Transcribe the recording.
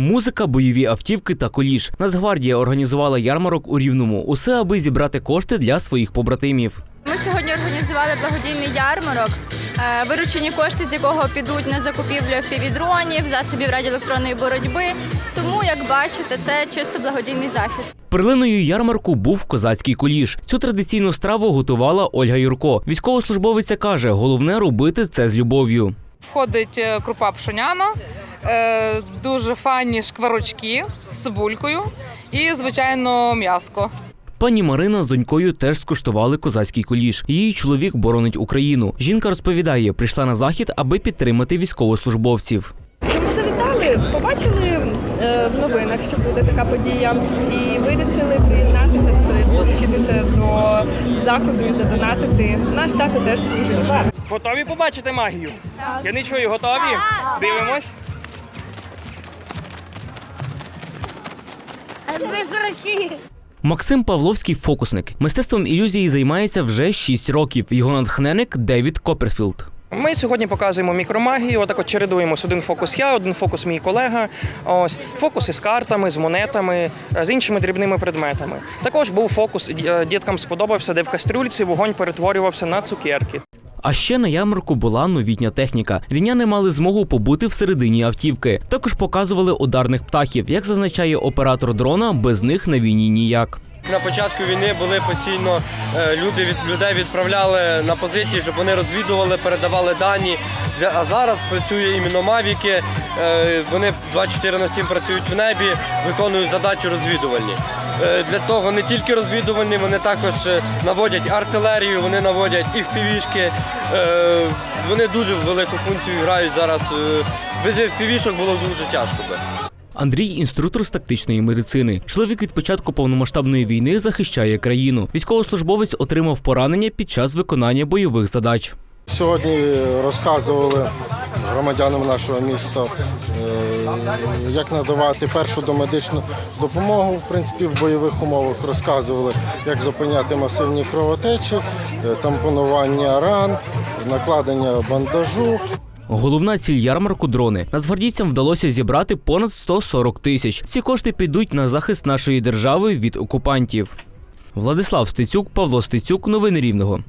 Музика, бойові автівки та коліж. Нацгвардія організувала ярмарок у Рівному. Усе аби зібрати кошти для своїх побратимів. Ми сьогодні організували благодійний ярмарок, е, виручені кошти з якого підуть на закупівлю півдронів, засобів радіоелектронної боротьби. Тому, як бачите, це чисто благодійний захід. Перлиною ярмарку був козацький коліж. Цю традиційну страву готувала Ольга Юрко. Військовослужбовиця каже, головне робити це з любов'ю. Входить е, крупа пшоняна, е, дуже файні шкварочки з цибулькою і, звичайно, м'яско. Пані Марина з донькою теж скуштували козацький коліж. Її чоловік боронить Україну. Жінка розповідає, прийшла на захід, аби підтримати військовослужбовців. Ми завітали, побачили е, в новинах, що буде така подія, і вирішили приєднатися, долучитися до заходу і задонатити. Наш тато теж служив. Готові побачити магію? Я не чую, готові? Дивимось. Максим Павловський фокусник. Мистецтвом ілюзії займається вже 6 років. Його натхненник Девід Копперфілд. Ми сьогодні показуємо мікромагію. Отак от чередуємось. Один фокус я, один фокус мій колега. Ось фокуси з картами, з монетами, е, з іншими дрібними предметами. Також був фокус, е, діткам сподобався, де в кастрюльці вогонь перетворювався на цукерки. А ще на ярмарку була новітня техніка. Рівняни мали змогу побути всередині автівки. Також показували ударних птахів. Як зазначає оператор дрона, без них на війні ніяк. На початку війни були постійно е, люди від людей відправляли на позиції, щоб вони розвідували, передавали дані. А зараз працює іменно Мавіки. е, Вони 24 на 7 працюють в небі, виконують задачі розвідувальні. Е, Для того не тільки розвідувальні, вони також наводять артилерію, вони наводять і впівішки. Вони дуже велику функцію грають зараз. Без впівішок було дуже тяжко би. Андрій інструктор з тактичної медицини. Чоловік від початку повномасштабної війни захищає країну. Військовослужбовець отримав поранення під час виконання бойових задач. Сьогодні розказували громадянам нашого міста, е, як надавати першу домедичну допомогу. В принципі, в бойових умовах розказували, як зупиняти масивні кровотечі, е, тампонування ран, накладення бандажу. Головна ціль ярмарку дрони. Нацгвардійцям вдалося зібрати понад 140 тисяч. Ці кошти підуть на захист нашої держави від окупантів. Владислав Стецюк, Павло Стецюк, новини Рівного.